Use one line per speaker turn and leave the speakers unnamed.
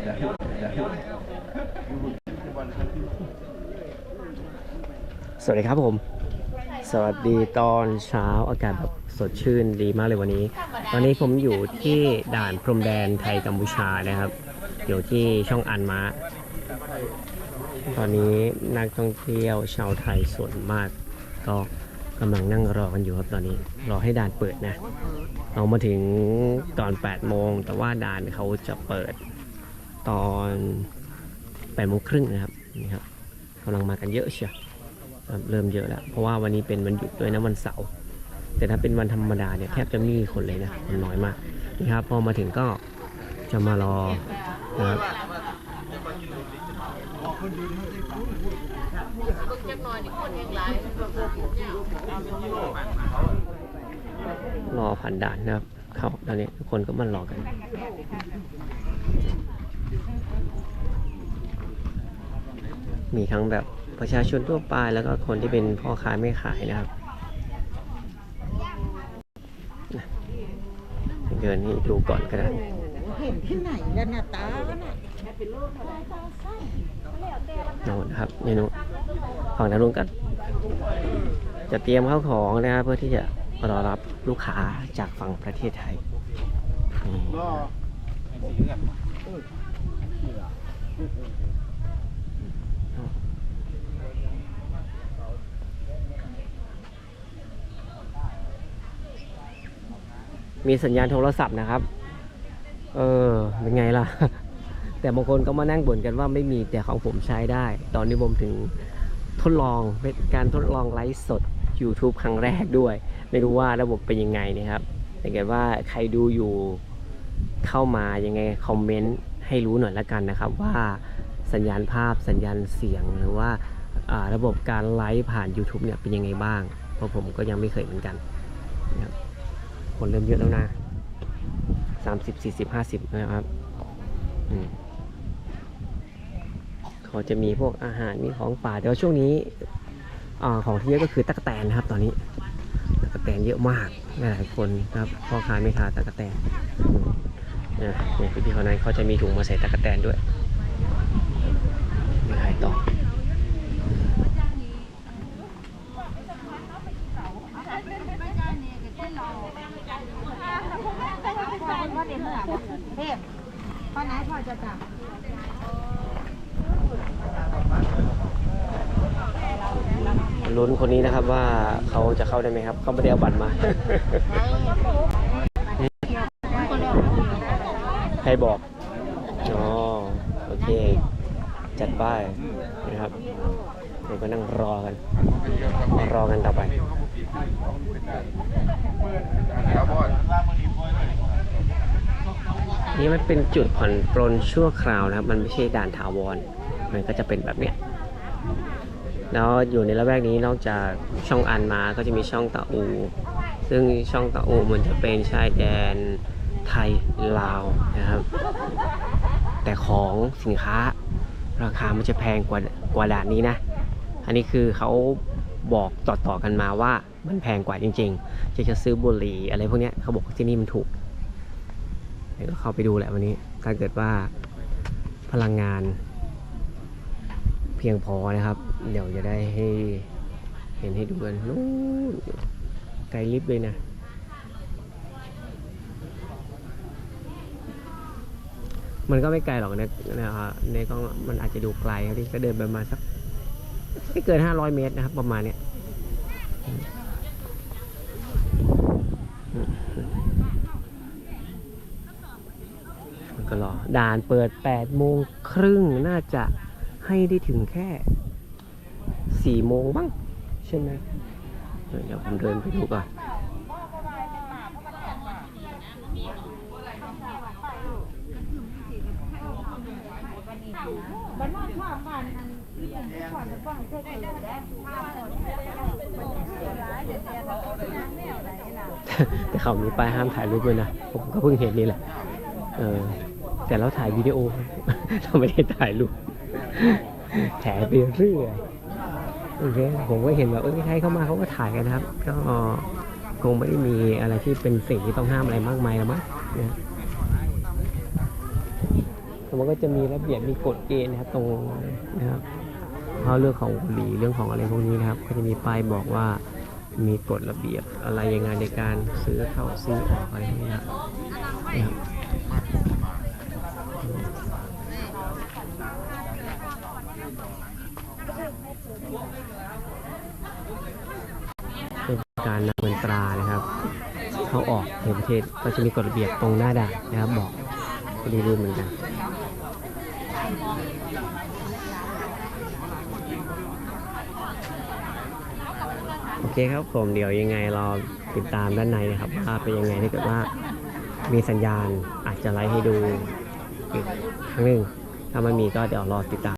สวัสดีครับผม สวัสดีตอนเช้าอากาศแบบสดชื่นดีมากเลยวันนี้ ตอนนี้ผมอยู่ที่ด่านพรมแดนไทยกัมพูชานะครับ อยู่ที่ช่องอันมะ ตอนนี้นักท่องเที่ยวชาวไทยส่วนมาก ก็กำลังนั่งรอกันอยู่ครับตอนนี้ รอให้ด่านเปิดนะ เรามาถึงตอน 8 โมง แต่ว่าด่านเขาจะเปิด ตอน8โมงครึ่งนะครับนี่ครับกำลังมากันเยอะเชียวเริ่มเยอะแล้วเพราะว่าวันนี้เป็นวันหยุดด้วยนะวันเสาร์แต่ถ้าเป็นวันธรรมดาเนี่ยแทบจะไม่มีคนเลยนะคนน้อยมากนี่ครับพอมาถึงก็จะมารอนะครับรอผ่านด่านนะครับ เข้าตอนนี้ทุกคนก็มารอกัน มีทั้งแบบประชาชนทั่วไปแล้วก็คนที่เป็นพ่อค้าไม่ขายนะครับเดินให้ดูก่อนก็ได้
เห็นที่ไหนแล้วนะตา
โน่นครับนี่นู้นฝั่งด้านนู้นก็จะเตรียมข้าวของนะครับเพื่อที่จะรอรับลูกค้าจากฝั่งประเทศไทยนี่ มีสัญญาณโทรศัพท์นะครับ เออ เป็นไงล่ะ แต่บางคนก็มานั่งบ่นกันว่าไม่มีแต่ของผมใช้ได้ ตอนนี้ผมถึงทดลองเป็นการทดลองไลฟ์สด YouTube ครั้งแรกด้วย ไม่รู้ว่าระบบเป็นยังไงนะครับถ้าเกิดว่าใครดูอยู่เข้ามายังไงคอมเมนต์ให้รู้หน่อยละกันนะครับว่า สัญญาณภาพสัญญาณเสียงหรือว่าาระบบการไลฟ์ผ่าน YouTube เนี่ยเป็นยังไงบ้าง เพราะผมก็ยังไม่เคยเหมือนกันนะครับคนเริ่มเยอะแล้วนะ30 40 50 นะครับเขาจะมีพวกอาหารมีของป่าแต่ว่าช่วงนี้อของที่เยอะก็คือตั๊กแตนนะครับ ตอนนี้ตั๊กแตนเยอะมากหลายคนนะครับพ่อค้าไม่ค้าตั๊กแตนเนี่ยพี่ๆเขานั้นเขาจะมีถุงมาใส่ตั๊กแตนด้วยไม่ขายต่อ
พ่อ เทพพ่อไหนพ่อจะจับ
ลุ้นคนนี้นะครับว่าเขาจะเข้าได้ไหมครับ เขาไม่ได้เอาบัตรมา ใครบอก อ๋อ โอเค จัดป้ายนะครับเดี๋ยวก็นั่งรอกัน รอกันต่อไป นี่มันเป็นจุดผ่อนปลนชั่วคราวนะครับ มันไม่ใช่ด่านถาวร มันก็จะเป็นแบบเนี้ยแล้วอยู่ในละแวกนี้นอกจากช่องอันมาก็จะมีช่องตะอู ซึ่งช่องตะอูมันจะเป็นชายแดนไทยลาวนะครับ แต่ของสินค้าราคามันจะแพงกว่ากว่าด่านนี้นะ อันนี้คือเขาบอกต่อๆกันมาว่ามันแพงกว่าจริงๆ จะจะซื้อบุหรี่อะไรพวกนี้เขาบอกที่นี่มันถูก ก็เข้าไปดูแหละวันนี้ ถ้าเกิดว่าพลังงานเพียงพอนะครับ เดี๋ยวจะได้ให้เห็นให้ดูกันนู้นไกลลิฟต์เลยนะมันก็ไม่ไกลหรอกนะนะครับในก็มันอาจจะดูไกลครับที่ก็เดินไปประมาณสักไม่เกิน 500 เมตรนะครับ ประมาณเนี้ยมันก็รอ ด่านเปิด8โมงครึ่งน่าจะให้ได้ถึงแค่4โมงบ้างใช่ไหมเดี๋ยวผมเดินไปดูก่อน
บ้านนอกชอบบ้านอัน
แต่เขามีป้ายห้ามถ่ายรูปด้วยนะ ผมก็เพิ่งเห็นนี่แหละ เออ แต่เราถ่ายวิดีโอ เราไม่ได้ถ่ายรูปแถไปเรื่อยโอเคผมก็เห็นแบบเออใครเข้ามาเขาก็ถ่ายกันนะครับ ก็คงไม่ได้มีอะไรที่เป็นสิ่งที่ต้องห้ามอะไรมากมายแล้วมั้งนะแต่มันก็จะมีระเบียบมีกฎเกณฑ์นะครับตรงนะครับเพราะเรื่องของบุหรี่เรื่องของอะไรพวกนี้นะครับ ก็จะมีป้ายบอกว่ามีกฎระเบียบอะไรยังไงในการซื้อเข้าซื้อออกอะไรพวกนี้นะครับนะครับเป็นการนำเงินตรานะครับ เข้าออกในประเทศก็จะมีกฎระเบียบตรงหน้าด่านนะครับบอกก็ดีรู้เหมือนกันโอเคครับผมเดี๋ยวยังไงรอติดตามด้านในนะครับว่าเป็นยังไงถ้าเกิดว่ามีสัญญาณอาจจะไลฟ์ให้ดูอีกครั้งหนึ่งถ้าไม่มีก็เดี๋ยวรอติดตาม